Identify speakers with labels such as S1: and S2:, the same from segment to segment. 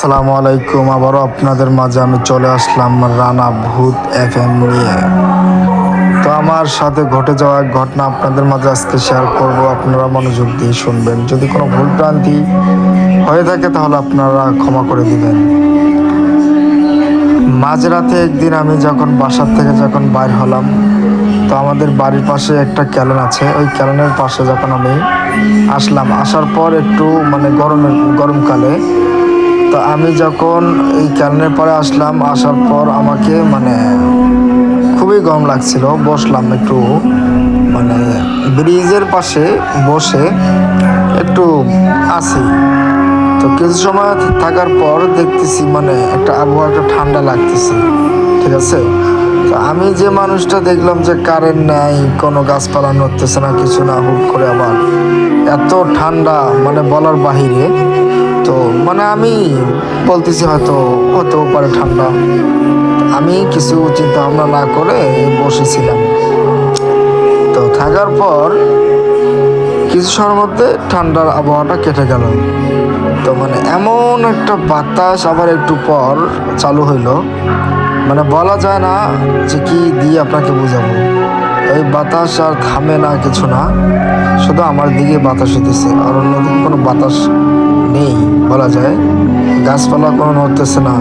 S1: আসসালামু আলাইকুম। আবারও আপনাদের মাঝে আমি চলে আসলাম রানা ভূত এফ এম নিয়ে। তো আমার সাথে ঘটে যাওয়া এক ঘটনা আপনাদের মাঝে আজকে শেয়ার করব। আপনারা মনোযোগ দিয়ে শুনবেন। যদি কোনো ভুল ভ্রান্তি হয়ে থাকে, তাহলে আপনারা ক্ষমা করে দিবেন। মাঝরাতে একদিন আমি যখন বাসার থেকে যখন বাইর হলাম, তো আমাদের বাড়ির পাশে একটা ক্যালন আছে। ওই ক্যালনের পাশে যখন আমি আসলাম, আসার পর একটু মানে গরমের গরমকালে তো আমি যখন এই ক্যালনের পরে আসলাম, আসার পর আমাকে মানে খুবই গরম লাগছিল, বসলাম একটু মানে ব্রিজের পাশে বসে একটু আসি তো কিছু সময় থাকার পর দেখতেছি মানে একটা আবহাওয়া একটা ঠান্ডা লাগতেছে, ঠিক আছে? তো আমি যে মানুষটা দেখলাম যে কারেন্ট নাই, কোনো গাছপালা নড়তেছে না, কিছু না, হুট করে আবার এত ঠান্ডা মানে বলার বাহিরে তো মানে আমি বলতেছি হয়তো হতেও পারে ঠান্ডা। আমি কিছু চিন্তা ভাবনা না করে বসেছিলাম। তো থাকার পর কিছু সময়ের মধ্যে ঠান্ডার আবহাওয়াটা কেটে গেল। তো মানে এমন একটা বাতাস আবার একটু পর চালু হইল। মানে বলা যায় না যে কি দিয়ে আপনাকে বুঝাবো। এই বাতাস আর থামে না কিছু না। শুধু আমার দিকে বাতাস হইতেছে, আর অন্যদিকে কোনো বাতাস নেই, বলা যায়। গাছপালা কোনো নড়তেছে না।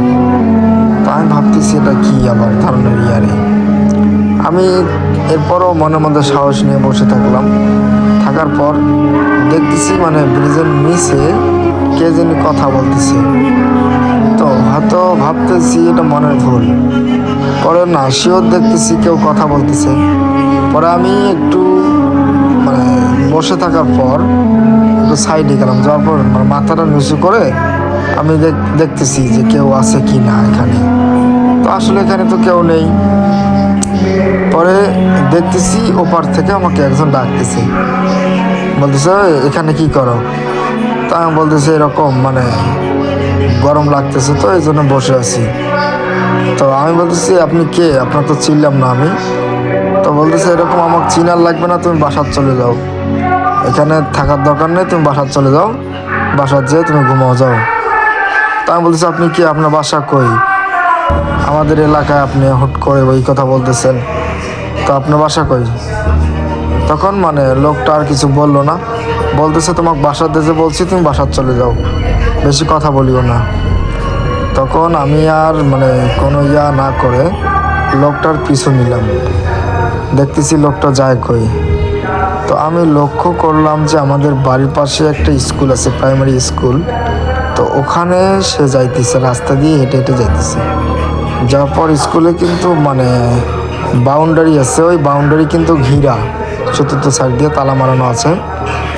S1: তা আমি ভাবতেছি এটা কি আবার ধরনের ইয়ারে। আমি এরপরও মনের মধ্যে সাহস নিয়ে বসে থাকলাম। থাকার পর দেখতেছি মানে ব্রিজের নিচে কে যেন কথা বলতেছে। তো হয়তো ভাবতেছি এটা মনের ভুল। পরে না শিওর দেখতেছি কেউ কথা বলতেছে। পরে আমি একটু মানে বসে থাকার পর একটু সাইডে গেলাম, যাওয়ার পর মানে মাথাটা নিচু করে আমি দেখ- দেখতেছি যে কেউ আছে কি না এখানে। তো আসলে এখানে তো কেউ নেই। পরে দেখতেছি ওপার থেকে আমাকে একজন ডাকতেছে। বলতেছে এখানে কি করো? তা আমি বলতেছি, এরকম মানে গরম লাগতেছে তো, এই জন্য বসে আছি। তো আমি বলতেছি, আপনি কে? আপনার তো চিনলাম না আমি। তো বলতেছে, এরকম আমাকে চিনার লাগবে না, তুমি বাসার চলে যাও। এখানে থাকার দরকার নেই, তুমি বাসার চলে যাও। বাসার যেয়ে তুমি ঘুমাও, যাও। তা আমি বলতেছি, আপনি কি আপনার বাসা কই? আমাদের এলাকায় আপনি হুট করে ওই কথা বলতেছেন। তো আপনার বাসা কই? তখন মানে লোকটা আর কিছু বলল না। বলতেছে, তোমাকে বাসার দেশে বলছি, তুমি বাসার চলে যাও। বেশি কথা বলিও না। তখন আমি আর মানে কোনো ইয়া না করে লোকটার পিছু নিলাম। দেখতেছি লোকটা যায় কই। তো আমি লক্ষ্য করলাম যে আমাদের বাড়ির পাশে একটা স্কুল আছে প্রাইমারি স্কুল তো ওখানে সে যাইতেছে, রাস্তা দিয়ে হেঁটে হেঁটে যাইতেছে। যাওয়ার পর স্কুলে কিন্তু মানে বাউন্ডারি আছে, ওই বাউন্ডারি কিন্তু ঘিরা। চতুর্থ সাইড দিয়ে তালা মারানো আছে।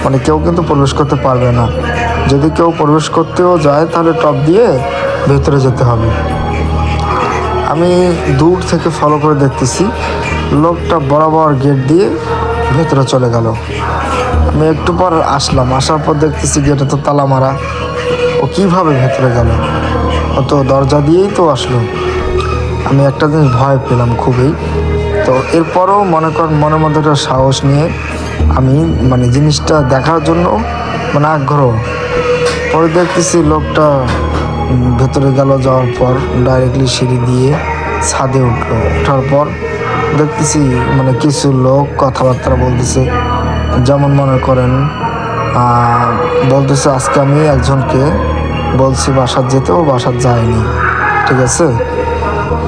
S1: মানে কেউ কিন্তু প্রবেশ করতে পারবে না। যদি কেউ প্রবেশ করতেও যায়, তাহলে টপ দিয়ে ভেতরে যেতে হবে। আমি দূর থেকে ফলো করে দেখতেছি। লোকটা বরাবর গেট দিয়ে ভেতরে চলে গেল। আমি একটু পর আসলাম। আসার পর দেখতেছি গেটে তো তালা মারা। ও কীভাবে ভেতরে গেল? ও তো দরজা দিয়েই তো আসলো। আমি একটা জিনিস ভয় পেলাম খুবই। তো এরপরও মনে কর, মনের মধ্যে একটা সাহস নিয়ে আমি মানে জিনিসটা দেখার জন্য মানে আগ্রহ। পরে দেখতেছি লোকটা ভেতরে গেল, যাওয়ার পর ডাইরেক্টলি সিঁড়ি দিয়ে ছাদে উঠল। ওঠার পর দেখতেছি মানে কিছু লোক কথাবার্তা বলতেছে। যেমন মনে করেন বলতেছে, আজকে আমি একজনকে বলছি বাসার যেতেও বাসার যায়নি। ঠিক আছে?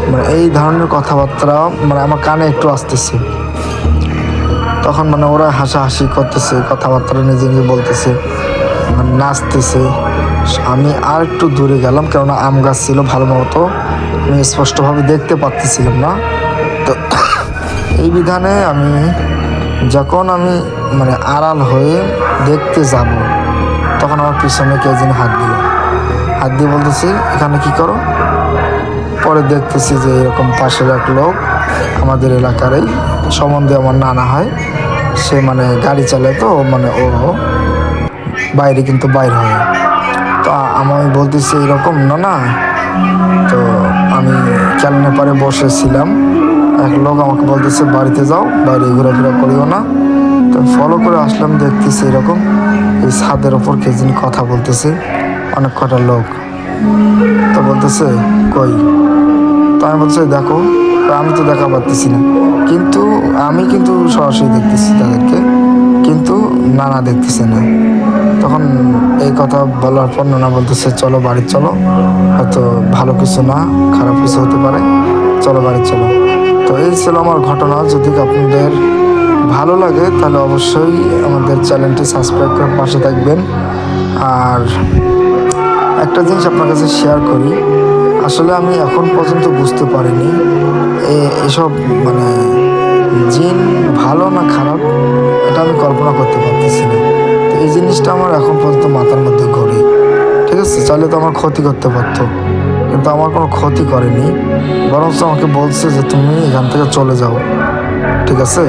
S1: মানে এই ধরনের কথাবার্তা মানে আমার কানে একটু আসতেছে। তখন মানে ওরা হাসাহাসি করতেছে কথাবার্তা নিজে নিজে বলতেছে মানে নাচতেছে। আমি আর একটু দূরে গেলাম, কেননা আম গাছ ছিল ভালো মতো, আমি স্পষ্টভাবে দেখতে পাচ্ছিলাম না। তো এই বিধানে আমি যখন আমি মানে আড়াল হয়ে দেখতে যাব, তখন আমার পিছনে কে যেন হাত দিল। হাত দিয়ে বলতেছি, এখানে কি করো? পরে দেখতেছি যে এরকম পাশের এক লোক আমাদের এলাকারই সম্বন্ধে আমার নানা হয়। সে মানে গাড়ি চালায় তো মানে ও বাইরে কিন্তু বাইর হয়। তো আমি বলতেছি, এরকম না না তো আমি ক্যালনে পারে বসেছিলাম। এক লোক আমাকে বলতেছে, বাড়িতে যাও, বাইরে ঘোরাফেরা করিও না। তো ফলো করে আসলাম, দেখতেছি এরকম এই ছাদের ওপর কে যিনি কথা বলতেছে, অনেক কটা লোক। তো বলতেছে, কই? তো আমি বলছি, দেখো, আমি তো দেখা পাচ্ছি না। কিন্তু আমি কিন্তু সরাসরি দেখতেছি তাদেরকে, কিন্তু নানা দেখতেছে না। তখন এই কথা বলার পর নানা বলতেছে, চলো বাড়ি চলো, হয়তো ভালো কিছু না, খারাপ কিছু হতে পারে, চলো বাড়ি চলো। এই ছিল আমার ঘটনা। যদি আপনাদের ভালো লাগে, তাহলে অবশ্যই আমাদের চ্যানেলটি সাবস্ক্রাইব করে পাশে থাকবেন। আর একটা জিনিস আপনার কাছে শেয়ার করি, আসলে আমি এখন পর্যন্ত বুঝতে পারিনি এসব মানে জিন ভালো না খারাপ, এটা আমি কল্পনা করতে পারতেছি না। তো এই জিনিসটা আমার এখন পর্যন্ত মাথার মধ্যে ঘুরে। ঠিক আছে? চাইলে তো আমার ক্ষতি করতে পারতো। কিন্তু আমার কোনো ক্ষতি করেনি। বরঞ্চ আমাকে বলছে যে তুমি এখান থেকে চলে যাও। ঠিক আছে?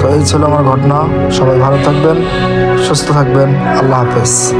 S1: তো এই ছিল আমার ঘটনা। সবাই ভালো থাকবেন, সুস্থ থাকবেন। আল্লাহ হাফেজ।